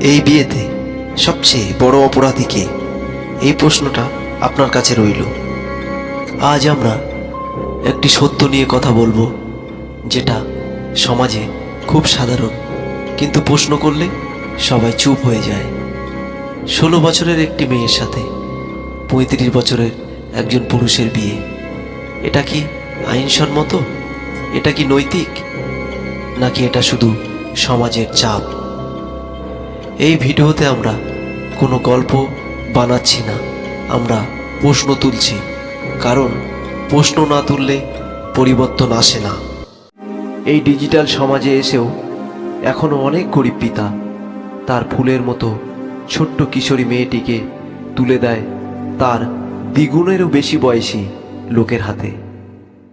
এই বিয়েতে সবচেয়ে বড় অপরাধী কে? এই প্রশ্নটা আপনার কাছে রইল। আজ আমরা একটি সত্য নিয়ে কথা বলব, যেটা সমাজে খুব সাধারণ, কিন্তু প্রশ্ন করলে সবাই চুপ হয়ে যায়। ষোলো বছরের একটি মেয়ের সাথে পঁয়ত্রিশ বছরের একজন পুরুষের বিয়ে। এটা কি আইনসম্মত? এটা কি নৈতিক? নাকি এটা শুধু সমাজের চাপ? এই ভিডিওতে আমরা কোনো গল্প বানাচ্ছি না, আমরা প্রশ্ন তুলছি। কারণ প্রশ্ন না তুললে পরিবর্তন আসে না। এই ডিজিটাল সমাজে এসেও এখনও অনেক গরিব পিতা তার ফুলের মতো ছোট্ট কিশোরী মেয়েটিকে তুলে দেয় তার দ্বিগুণেরও বেশি বয়সী লোকের হাতে।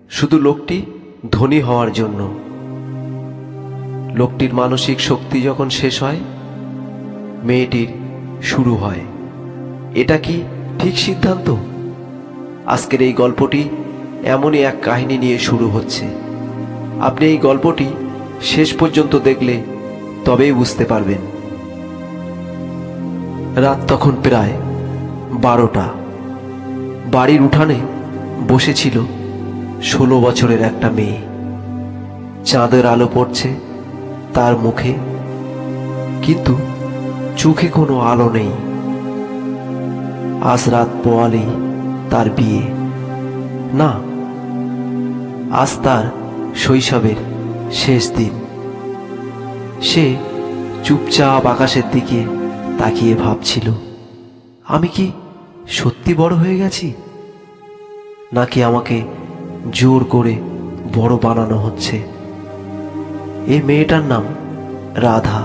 শুধু লোকটি ধনী হওয়ার জন্য। লোকটির মানসিক শক্তি যখন শেষ হয় মেয়েটির শুরু হয়। এটা কি ঠিক সিদ্ধান্ত? আজকের এই গল্পটি এমনই এক কাহিনী নিয়ে শুরু হচ্ছে। আপনি এই গল্পটি শেষ পর্যন্ত দেখলে তবেই বুঝতে পারবেন। রাত তখন প্রায় বারোটা। বাড়ির উঠানে বসেছিল ষোলো বছরের একটা মেয়ে। চাঁদের আলো পড়ছে তার মুখে। কিন্তু চোখে কোনো আলো নেই। আজ রাত পোয়ালেই তার বিয়ে। না, আজ তার শৈশবের শেষ দিন। সে চুপচাপ আকাশের দিকে তাকিয়ে ভাবছিল, আমি কি সত্যি বড় হয়ে গেছি? নাকি আমাকে জোর করে বড় বানানো হচ্ছে? এই মেয়েটার নাম রাধা।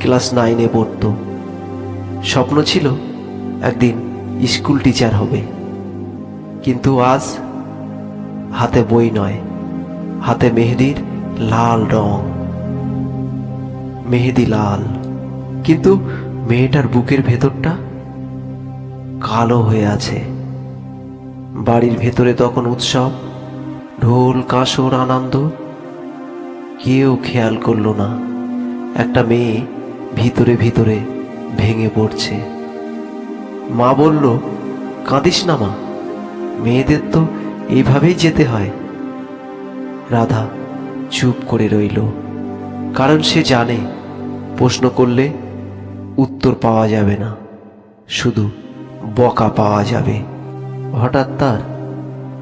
ক্লাস নাইনে পড়ত। স্বপ্ন ছিল একদিন স্কুল টিচার হবে। কিন্তু আজ হাতে বই নয়, হাতে মেহেদির লাল রং। মেহেদি লাল, কিন্তু মেয়েটার বুকের ভেতরটা কালো হয়ে আছে। বাড়ির ভেতরে তখন উৎসব, ঢোল, কাঁসর, আনন্দ, কেউ খেয়াল করল না। একটা মেয়ে ভিতরে ভিতরে ভেঙে পড়ছে। মা বলল, কাঁদিস না মা, মেয়েদের তো এইভাবেই যেতে হয়। রাধা চুপ করে রইল, কারণ সে জানে, প্রশ্ন করলে উত্তর পাওয়া যাবে না, শুধু বকা পাওয়া যাবে। হঠাৎ তার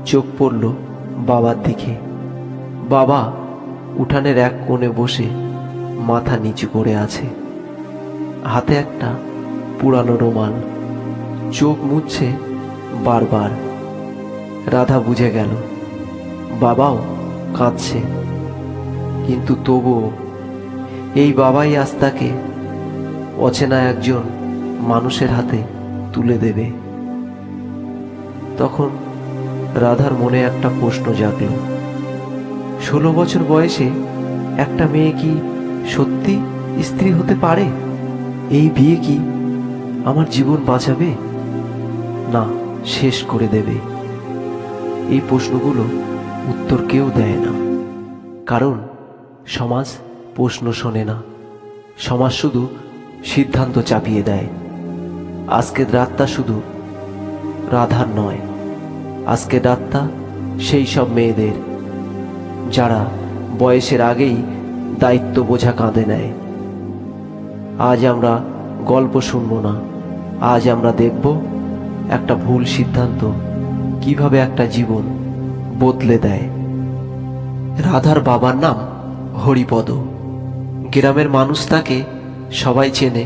চোখ পড়ল বাবার দিকে। বাবা উঠানের এক কোণে বসে মাথা নিচু করে আছে। হাতে একটা পুরানো রুমাল। চোখ মুছছে বারবার। রাধা বুঝে গেল, বাবাও কাঁদছে। কিন্তু তবুও এই বাবাই আজ তাকে অচেনা একজন মানুষের হাতে তুলে দেবে। তখন রাধার মনে একটা প্রশ্ন জাগল, ষোলো বছর বয়সে একটা মেয়ে কি সত্যি স্ত্রী হতে পারে? এই বিয়ে কি আমার জীবন বাঁচাবে? না, শেষ করে দেবে। এই প্রশ্নগুলো উত্তর কেউ দেয় না। কারণ সমাজ প্রশ্ন শোনে না। সমাজ শুধু সিদ্ধান্ত চাপিয়ে দেয়। আজকের রাতটা শুধু রাধার নয়। আজকের রাতটা সেই সব মেয়েদের, যারা বয়সের আগেই দায়িত্ব বোঝা কাঁধে নেয়। আজ আমরা গল্প শুনব না। আজ আমরা দেখব একটা ভুল সিদ্ধান্ত, কীভাবে একটা জীবন বদলে দেয়। রাধার বাবার নাম হরিপদ। গ্রামের মানুষ তাকে সবাই চেনে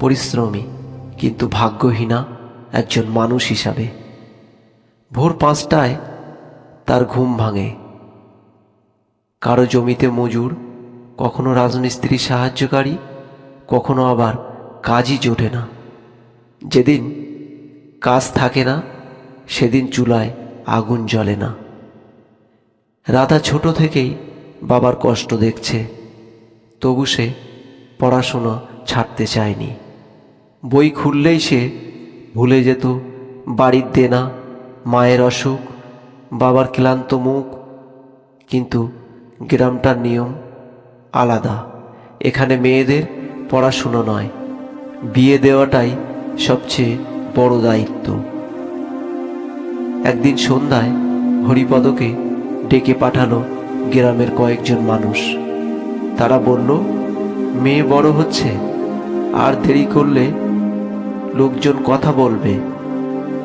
পরিশ্রমী, কিন্তু ভাগ্যহীনা একজন মানুষ হিসাবে। ভোর পাঁচটায় তার ঘুম ভাঙে। কারও জমিতে মজুর, কখনো রাজমিস্ত্রি সাহায্যকারী কখনো আবার কাজই জোটে না। যেদিন কাজ থাকে না, সেদিন চুলায় আগুন জ্বলে না। রাধা ছোট থেকেই বাবার কষ্ট দেখছে, তবু সে পড়াশোনা ছাড়তে চায়নি। বই খুললেই সে ভুলে যেত, বাড়ির দেনা, মায়ের অসুখ, বাবার ক্লান্ত মুখ, কিন্তু গ্রামটার নিয়ম আলাদা। এখানে মেয়েদের পড়াশুনো নয়, বিয়ে দেওয়াটাই সবচেয়ে বড় দায়িত্ব। একদিন সন্ধ্যায় হরিপদকে ডেকে পাঠালো গ্রামের কয়েকজন মানুষ। তারা বলল, মেয়ে বড় হচ্ছে, আর দেরি করলে লোকজন কথা বলবে।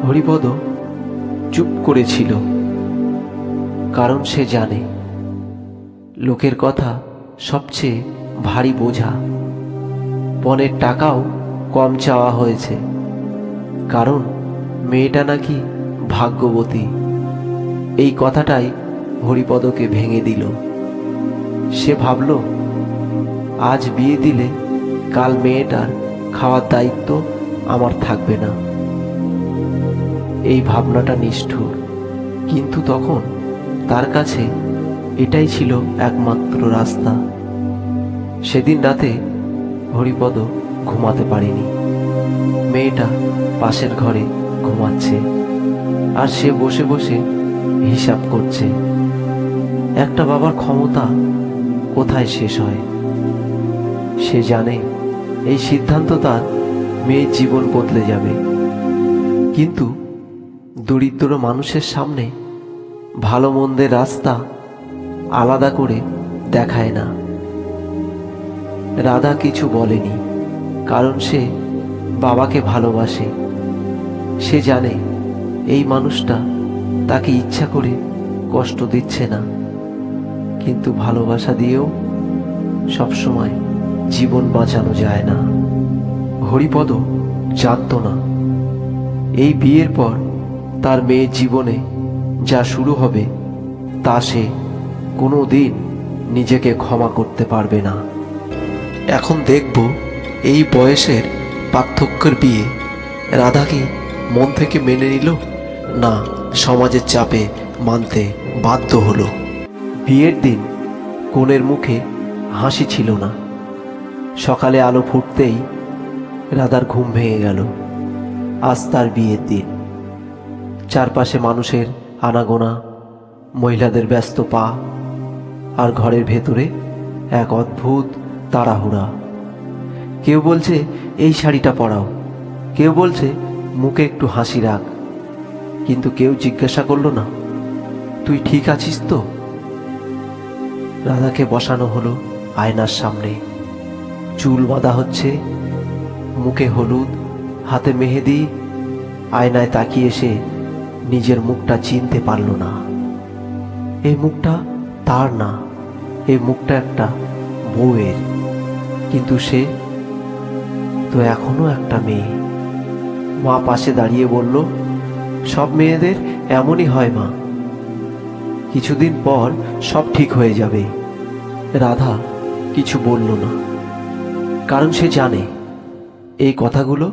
হরিপদ চুপ করেছিল কারণ সে জানে, লোকের কথা সবচেয়ে ভারী বোঝা। পণের টাকাও কম চাওয়া হয়েছে। কারণ মেয়েটা নাকি ভাগ্যবতী। এই কথাটাই হরিপদকে ভেঙে দিল। সে ভাবল, আজ বিয়ে দিলে কাল মেয়েটার খাওয়ার দায়িত্ব আমার থাকবে না। এই ভাবনাটা নিষ্ঠুর। কিন্তু তখন তার কাছে এটাই ছিল একমাত্র রাস্তা। সেদিন রাতে হরিপদ ঘুমাতে পারেনি। মেয়েটা পাশের ঘরে ঘুমাচ্ছে আর সে বসে বসে হিসাব করছে। একটা বাবার ক্ষমতা কোথায় শেষ হয়? সে জানে এই সিদ্ধান্ত তার মেয়ের জীবন বদলে যাবে। কিন্তু দরিদ্র মানুষের সামনে ভালো মন্দের রাস্তা আলাদা করে দেখায় না। রাধা কিছু বলেনি, কারণ সে বাবাকে ভালোবাসে। সে জানে এই মানুষটা তাকে ইচ্ছা করে কষ্ট দিচ্ছে না। কিন্তু ভালোবাসা দিয়েও সবসময় জীবন বাঁচানো যায় না। হরিপদ জানত না। এই বিয়ের পর তার মেয়ের জীবনে যা শুরু হবে, তা সে কোনো দিন নিজেকে ক্ষমা করতে পারবে না। এখন দেখব এই বয়সের পার্থক্যের বিয়ে। রাধা কি মন থেকে মেনে নিল? না, সমাজের চাপে মানতে বাধ্য হলো। বিয়ের দিন কনের মুখে হাসি ছিল না। সকালে আলো ফুটতেই রাধার ঘুম ভেঙে গেল। আজ তার বিয়ের দিন। চারপাশে মানুষের আনাগোনা, মহিলাদের ব্যস্ত পা আর ঘরের ভেতরে এক অদ্ভুত তাড়াহুড়া। কেউ বলছে, এই শাড়িটা পরাও। কেউ বলছে, মুখে একটু হাসি রাখ। কিন্তু কেউ জিজ্ঞাসা করল না, তুই ঠিক আছিস তো? রাধাকে বসানো হলো আয়নার সামনে। চুল বাঁধা হচ্ছে, মুখে হলুদ, হাতে মেহেদি। আয়নায় তাকিয়ে সে নিজের মুখটা চিনতে পারল না। এই মুখটা তার না, এই মুখটা একটা বউয়ের। কিন্তু সে তো এখনও একটা মেয়ে। মা পাশে দাঁড়িয়ে বলল, সব মেয়েদের এমনই হয় মা। কিছুদিন পর সব ঠিক হয়ে যাবে। রাধা কিছু বলল না, কারণ সে জানে এই কথাগুলো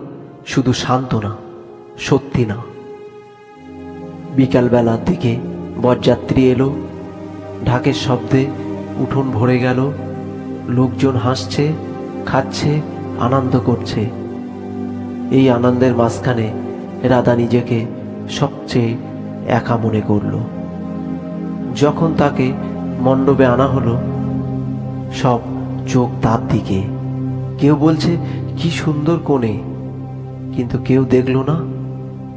শুধু শান্ত না সত্যি না। বিকালবেলার দিকে বরযাত্রী এলো, ঢাকের শব্দে উঠোন ভরে গেল লোকজন হাসছে, খাচ্ছে, আনন্দ করছে। এই আনন্দের মাঝখানে রাধা নিজেকে সবচেয়ে একা মনে করল। যখন তাকে মণ্ডপে আনা হলো, সব চোখ তার দিকে। কেউ বলছে, কি সুন্দর কোণে। কিন্তু কেউ দেখল না,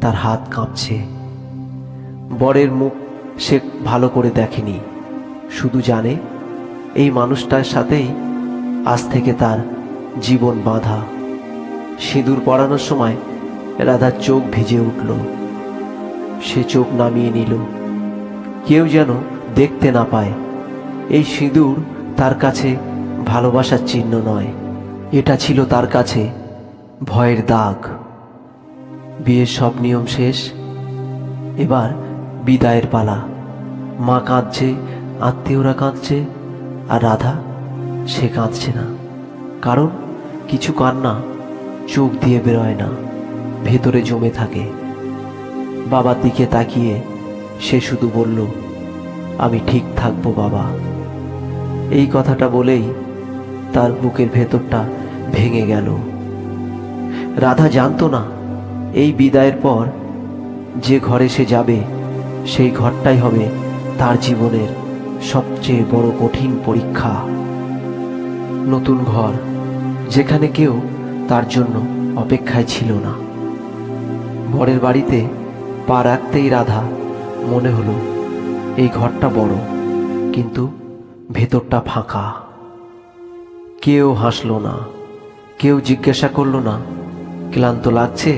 তার হাত কাঁপছে। বরের মুখ সে ভালো করে দেখেনি। শুধু জানে, এই মানুষটার সাথেই আজ থেকে তার জীবন বাঁধা। সিঁদুর পড়ানোর সময় রাধার চোখ ভিজে উঠল। সে চোখ নামিয়ে নিল। কেউ যেন দেখতে না পায়। এই সিঁদুর তার কাছে ভালোবাসার চিহ্ন নয়। এটা ছিল তার কাছে ভয়ের দাগ। বিয়ের সব নিয়ম শেষ। এবার বিদায়ের পালা। মা কাঁদছে, আত্মীয়রা কাঁদছে, আর রাধা সে কাঁদছে না। কারণ কিছু কান্না চোখ দিয়ে বেরোয় না, ভেতরে জমে থাকে। বাবার দিকে তাকিয়ে সে শুধু বলল, আমি ঠিক থাকব, বাবা। এই কথাটা বলেই তার বুকের ভেতরটা ভেঙে গেল। রাধা জানতো না, এই বিদায়ের পর যে ঘরে সে যাবে, সেই ঘরটাই হবে তার জীবনের সবচেয়ে বড় কঠিন পরীক্ষা। নতুন ঘর, যেখানে কেউ তার জন্য অপেক্ষায় ছিল না। বরের বাড়িতে পা রাখতেই রাধা মনে হলো, এই ঘরটা বড়, কিন্তু ভেতরটা ফাঁকা। কেউ হাসলো না, কেউ জিজ্ঞাসা করল না, ক্লান্ত লাগছে?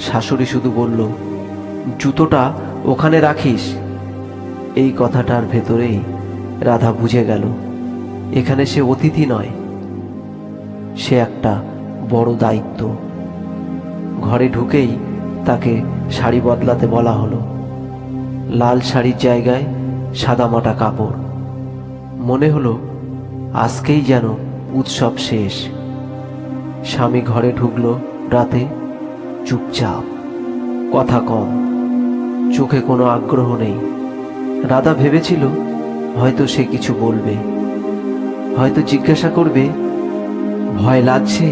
শাশুড়ি শুধু বলল, জুতোটা ওখানে রাখিস। এই কথাটার ভেতরেই রাধা বুঝে গেল এখানে সে অতিথি নয়, সে একটা বড় দায়িত্ব। ঘরে ঢুকেই তাকে শাড়ি বদলাতে বলা হলো। লাল শাড়ির জায়গায় সাদামাটা কাপড়। মনে হলো আজকেই যেন উৎসব শেষ। স্বামী ঘরে ঢুকলো রাতে, চুপচাপ, কথা কম, চোখে কোনো আগ্রহ নেই। রাধা ভেবেছিল হয়তো সে কিছু বলবে। হয়তো জিজ্ঞাসা করবে, ভয় লাগছে,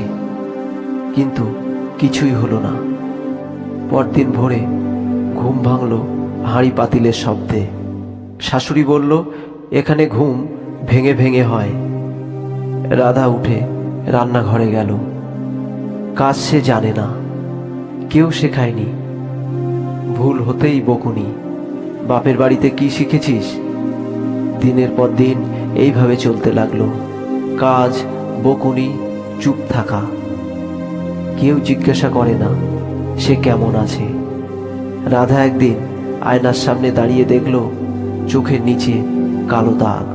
কিন্তু কিছুই হলো না। পরদিন ভোরে ঘুম ভাঙল হাঁড়ি পাতিলের শব্দে। শাশুড়ি বলল, এখানে ঘুম ভেঙে ভেঙে হয়। রাধা উঠে রান্নাঘরে গেল। কাজ সে জানে না, কেউ শেখায়নি। ভুল হতেই বকুনি, বাপের বাড়িতে কি শিখেছিস? দিনের পর দিন এইভাবে চলতে লাগল। কাজ, বকুনি, চুপ থাকা। কেউ জিজ্ঞাসা করে না, সে কেমন আছে? রাধা একদিন আয়নার সামনে দাঁড়িয়ে দেখল, চোখের নিচে কালো দাগ।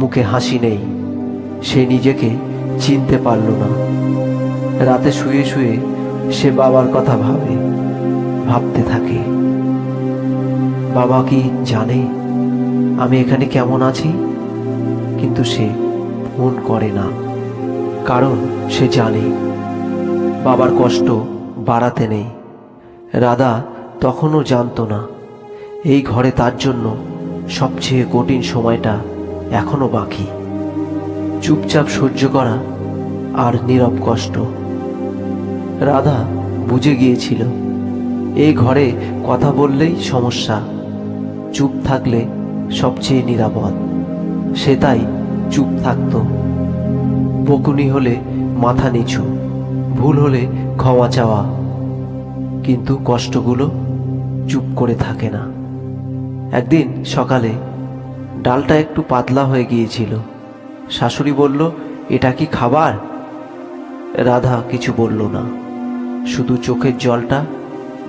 মুখে হাসি নেই। সে নিজেকে চিনতে পারল না। রাতে শুয়ে শুয়ে সে বাবার কথা ভাবে, ভাবতে থাকে। বাবা কি জানে, আমি এখানে কেমন আছি? কিন্তু সে ফোন করে না, কারণ সে জানে বাবার কষ্ট বাড়াতে নেই। রাধা তখনও জানতো না, এই ঘরে তার জন্য সবচেয়ে কঠিন সময়টা এখনও বাকি। চুপচাপ সহ্য করা আর নীরব কষ্ট। রাধা বুঝে গিয়েছিল, এই ঘরে কথা বললেই সমস্যা, চুপ থাকলে সবচেয়ে নিরাপদ। সে তাই চুপ থাকত। বকুনি হলে মাথা নিচু, ভুল হলে ক্ষমা চাওয়া। কিন্তু কষ্টগুলো চুপ করে থাকে না। একদিন সকালে ডালটা একটু পাতলা হয়ে গিয়েছিল। শাশুড়ি বলল, এটা কি খাবার? রাধা কিছু বলল না। শুধু চোখের জলটা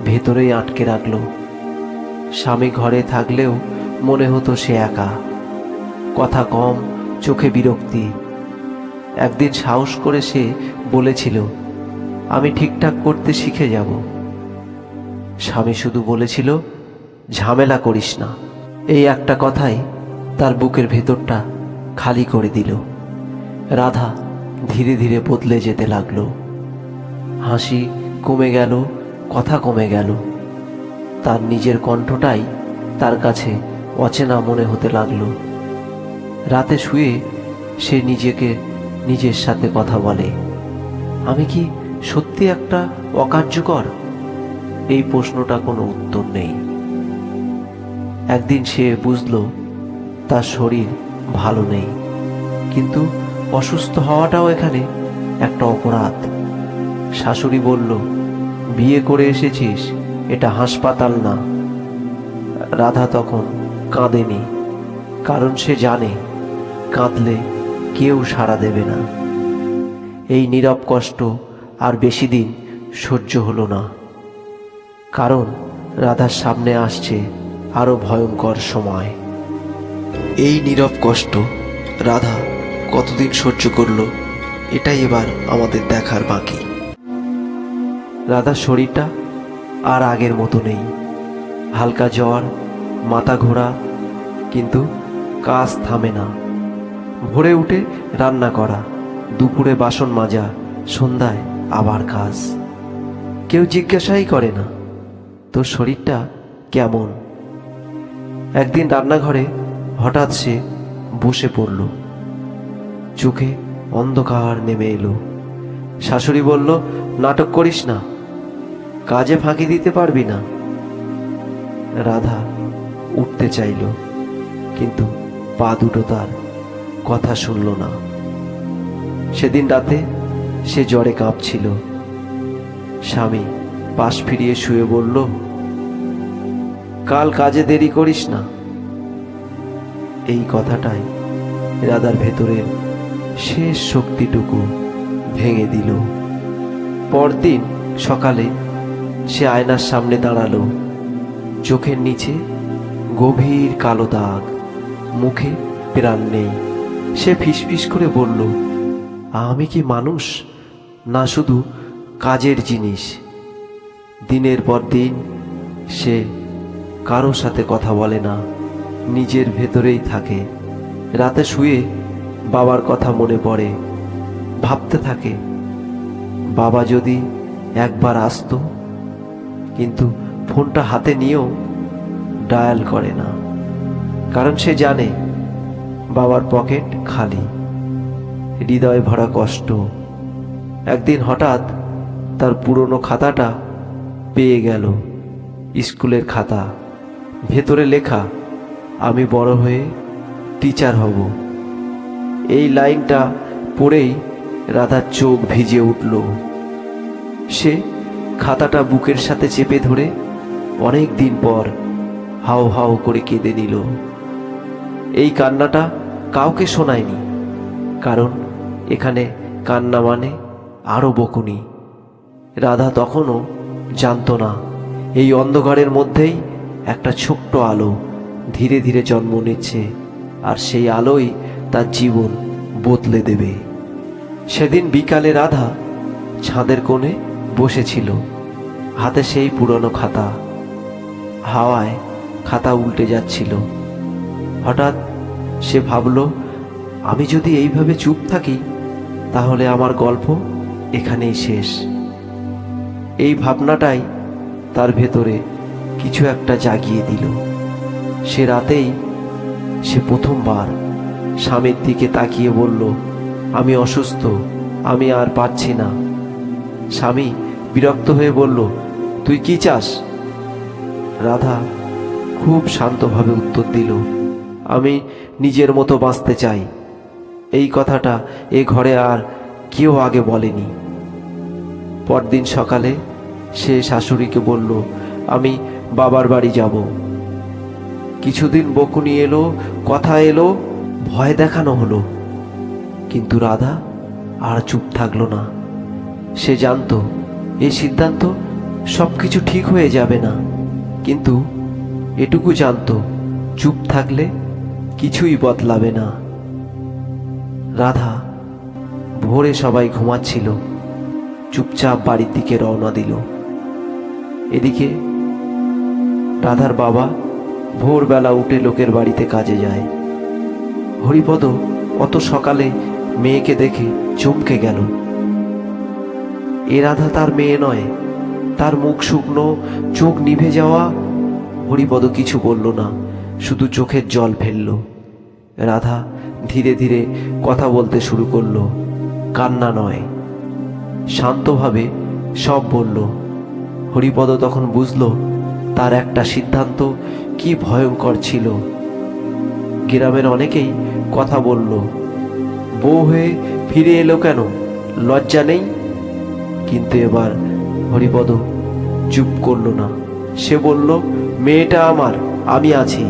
ভেতরেই আটকে রাখল। স্বামী ঘরে থাকলেও মনে হতো সে একা। কথা কম, চোখে বিরক্তি। একদিন সাহস করে সে বলেছিল, আমি ঠিকঠাক করতে শিখে যাব। স্বামী শুধু বলেছিল, ঝামেলা করিস না। এই একটা কথাই তার বুকের ভেতরটা খালি করে দিল। রাধা ধীরে ধীরে বদলে যেতে লাগল। হাসি কমে গেল, কথা কমে গেল। তার নিজের কণ্ঠটাই তার কাছে অচেনা মনে হতে লাগল। রাতে শুয়ে সে নিজেকে নিজের সাথে কথা বলে। আমি কি সত্যি একটা অকার্যকর? এই প্রশ্নটা কোনো উত্তর নেই। একদিন সে বুঝলো, তার শরীর ভালো নেই, কিন্তু অসুস্থ হওয়াটাও এখানে একটা অপরাধ। শাশুড়ি বলল, বিয়ে করে এসেছিস, এটা হাসপাতাল না। রাধা তখন কাঁদেনি, কারণ সে জানে কাঁদলে কেউ সাড়া দেবে না। এই নীরব কষ্ট আর বেশি দিন সহ্য হলো না। কারণ রাধার সামনে আসছে আরও ভয়ঙ্কর সময়। এই নীরব কষ্ট রাধা কতদিন সহ্য করল এটাই এবার আমাদের দেখার বাকি। রাধার শরীরটা আর আগের মতো নেই। হালকা জ্বর মাথা ঘোরা কিন্তু কাজ থামে না। ভোরে উঠে রান্না করা, দুপুরে বাসন মাজা, সন্ধ্যায় আবার কাজ। কেউ জিজ্ঞাসাই করে না, তোর শরীরটা কেমন? একদিন রান্নাঘরে হঠাৎ সে বসে পড়ল। চোখে অন্ধকার নেমে এলো। শাশুড়ি বলল, নাটক করিস না, কাজে ফাঁকি দিতে পারবি না। রাধা উঠতে চাইল, কিন্তু পা দুটো তার কথা শুনল না। সেদিন রাতে সে জ্বরে কাঁপছিল। স্বামী পাশ ফিরিয়ে শুয়ে বলল, কাল কাজে দেরি করিস না। এই কথাটাই রাধার ভেতরের শেষ শক্তিটুকু ভেঙে দিল। পরদিন সকালে সে আয়নার সামনে দাঁড়াল। চোখের নিচে গভীর কালো দাগ, মুখে প্রাণ নেই। সে ফিসফিস করে বলল, আমি কি মানুষ? না শুধু কাজের জিনিস। দিনের পর দিন সে কারও সাথে কথা বলে না, নিজের ভেতরেই থাকে। রাতে শুয়ে বাবার কথা মনে পড়ে, ভাবতে থাকে, বাবা যদি একবার আসতো, কিন্তু ফোনটা হাতে নিয়েও ডায়াল করে না। কারণ সে জানে বাবার পকেট খালি। হৃদয় ভরা কষ্ট। একদিন হঠাৎ তার পুরনো খাতাটা পেয়ে গেল স্কুলের খাতা। ভেতরে লেখা, আমি বড় হয়ে টিচার হব। এই লাইনটা পড়েই রাধার চোখ ভিজে উঠল। সে খাতাটা বুকের সাথে চেপে ধরে অনেক দিন পর হাও হাও করে কেঁদে নিল। এই কান্নাটা কাউকে শোনায়নি, কারণ এখানে কান্না মানে আরও বকুনি। রাধা তখনও জানতো না, এই অন্ধকারের মধ্যেই একটা ছোট্ট আলো ধীরে ধীরে জন্ম নিচ্ছে, আর সেই আলোই তার জীবন বদলে দেবে। সেদিন বিকালে রাধা ছাদের কোণে বসেছিল, হাতে সেই পুরনো খাতা। হাওয়ায় খাতা উল্টে যাচ্ছিল। হঠাৎ সে ভাবল, আমি যদি এইভাবে চুপ থাকি, তাহলে আমার গল্প এখানেই শেষ। এই ভাবনাটাই তার ভেতরে কিছু একটা জাগিয়ে দিল। সে রাতেই সে প্রথমবার স্বামীর দিকে তাকিয়ে বলল, আমি অসুস্থ, আমি আর পাচ্ছি না। স্বামী বিরক্ত হয়ে বলল, তুই কি চাস? রাধা খুব শান্তভাবে উত্তর দিল আমি নিজের মতো বাঁচতে চাই। এই কথাটা এ ঘরে আর কেউ আগে বলেনি। পরদিন সকালে সে শাশুড়িকে বলল, আমি বাবার বাড়ি যাব। কিছুদিন বকুনি এলো, কথা এলো, ভয় দেখানো হলো। কিন্তু রাধা আর চুপ থাকল না। সে জানতো এই সিদ্ধান্ত সব কিছু ঠিক হয়ে যাবে না। কিন্তু এটুকু জানতো, চুপ থাকলে কিছুই বদলাবে না। রাধা, ভোরে সবাই ঘুমাচ্ছিল। চুপচাপ বাড়ির দিকে রওনা দিল। এদিকে রাধার বাবা ভোরবেলা উঠে লোকের বাড়িতে কাজে যায়। হরিপদ অত সকালে মেয়েকে দেখে চমকে গেল। এ রাধা তার মেয়ে নয়, তার মুখ শুকনো, চোখ নিভে যাওয়া। হরিপদ কিছু বলল না, শুধু চোখের জল ফেলল। রাধা ধীরে ধীরে কথা বলতে শুরু করল, কান্না নয়। শান্তভাবে সব বলল। হরিপদ তখন বুঝল তার একটা সিদ্ধান্ত কি ভয়ঙ্কর ছিল। গ্রামের অনেকেই কথা বলল, বউ হয়ে ফিরে এলো কেন? লজ্জা নেই? কিন্তু এবার হরিপদ চুপ করল না। সে বলল, মেয়েটা আমার, আমি আছি।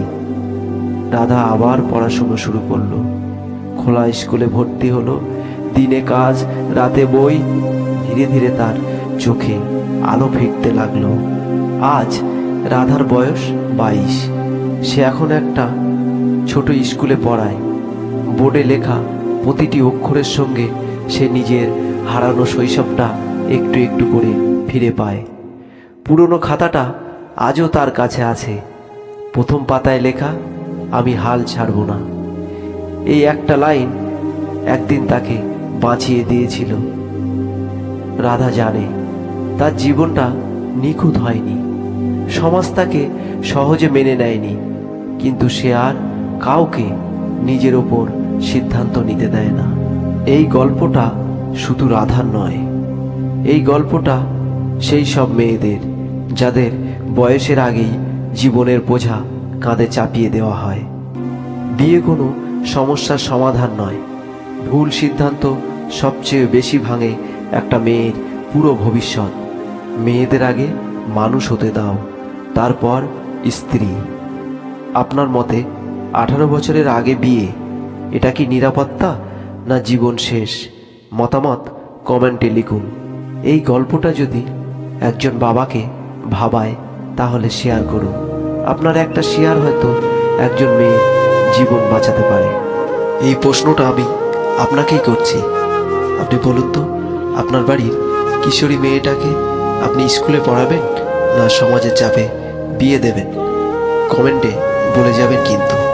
রাধা আবার পড়াশুনো শুরু করল। খোলা স্কুলে ভর্তি হলো। দিনে কাজ, রাতে বই। ধীরে ধীরে তার চোখে আলো ফিরতে লাগল। আজ রাধার বয়স বাইশ। সে এখন একটা ছোট স্কুলে পড়ায়। বোর্ডে লেখা প্রতিটি অক্ষরের সঙ্গে সে নিজের হারানো শৈশবটা একটু একটু করে ফিরে পায়। পুরনো খাতাটা আজও তার কাছে আছে। প্রথম পাতায় লেখা আমি হাল ছাড়ব না। এই একটা লাইন একদিন তাকে বাঁচিয়ে দিয়েছিল। রাধা জানে, তার জীবনটা নিখুঁত হয়নি। সমাজ তাকে সহজে মেনে নেয়নি, কিন্তু সে আর কাউকে নিজের ওপর সিদ্ধান্ত নিতে দেয় না। এই গল্পটা শুধু রাধার নয়, এই গল্পটা সেই সব মেয়েদের, যাদের বয়সের আগেই জীবনের বোঝা কাঁধে চাপিয়ে দেওয়া হয়। বিয়ে কোনো সমস্যার সমাধান নয়। ভুল সিদ্ধান্ত সবচেয়ে বেশি ভাঙে একটা মেয়ের পুরো ভবিষ্যৎ। মেয়েদের আগে মানুষ হতে দাও, তারপর স্ত্রী। আপনার মতে আঠারো বছরের আগে বিয়ে, এটা কি নিরাপত্তা না জীবন শেষ? মতামত কমেন্টে লিখুন। এই গল্পটা যদি একজন বাবাকে ভাবায়, তাহলে শেয়ার করুন। আপনার একটা শেয়ার হয়তো একজন মেয়ে জীবন বাঁচাতে পারে। এই প্রশ্নটা আমি আপনাকেই করছি। আপনি বলুন তো, আপনার বাড়ির কিশোরী মেয়েটাকে আপনি স্কুলে পড়াবেন না সমাজের চাপে বিয়ে দেবেন? কমেন্টে বলে যাবেন কিন্তু।